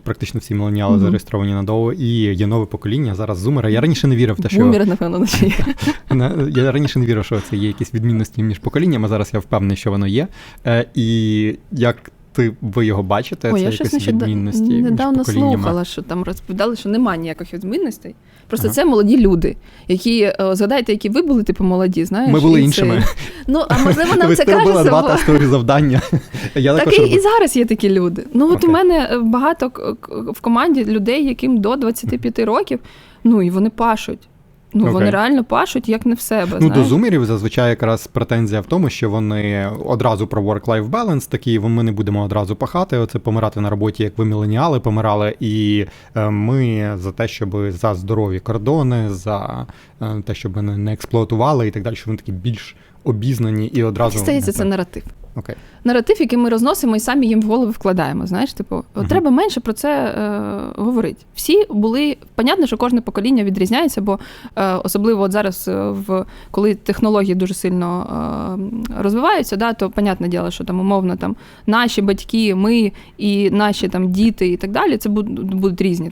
Практично всі міленіали Мгм. зареєстровані на доу, і є нове покоління. Зараз зумери. Я раніше не вірив те, що Бумери, напевно, є. Я раніше не вірив, що це є якісь відмінності між поколіннями. Зараз я впевнений, що воно є. Е, і як ти ви його бачите, Ой, це я щось якісь нещодавно відмінності недавно слухала, що там розповідали, що немає ніяких відмінностей. Просто Ага. це молоді люди, які е, згадайте, які ви були, типу, молоді, знаєш. Ми були і це- іншими. Ну, а можливо, нам Ви це кажеться. два бо- завдання. Я Так і, і зараз є такі люди. Ну, от Окей. у мене е, багато в команді людей, яким до 25 років, ну і вони пашуть. Ну, вони реально пашуть, як не в себе. Ну, до знаєш. зумерів зазвичай якраз претензія в тому, що вони одразу про work-life balance такі, ми не будемо одразу пахати, оце помирати на роботі, як ви міленіали помирали. І е, ми за те, щоб за здорові кордони, за е, те, щоб не, не експлуатували і так далі, що вони такі більш обізнані і одразу. Здається, це наратив. Окей. Наратив, який ми розносимо і самі їм в голови вкладаємо. Знаєш, типу, Мгм. треба менше про це е, говорити. Всі були понятно, що кожне покоління відрізняється, бо е, особливо от зараз, е, в коли технології дуже сильно е, розвиваються, да, то понятне діло, що там умовно там наші батьки, ми і наші там діти і так далі, це будуть, будуть різні.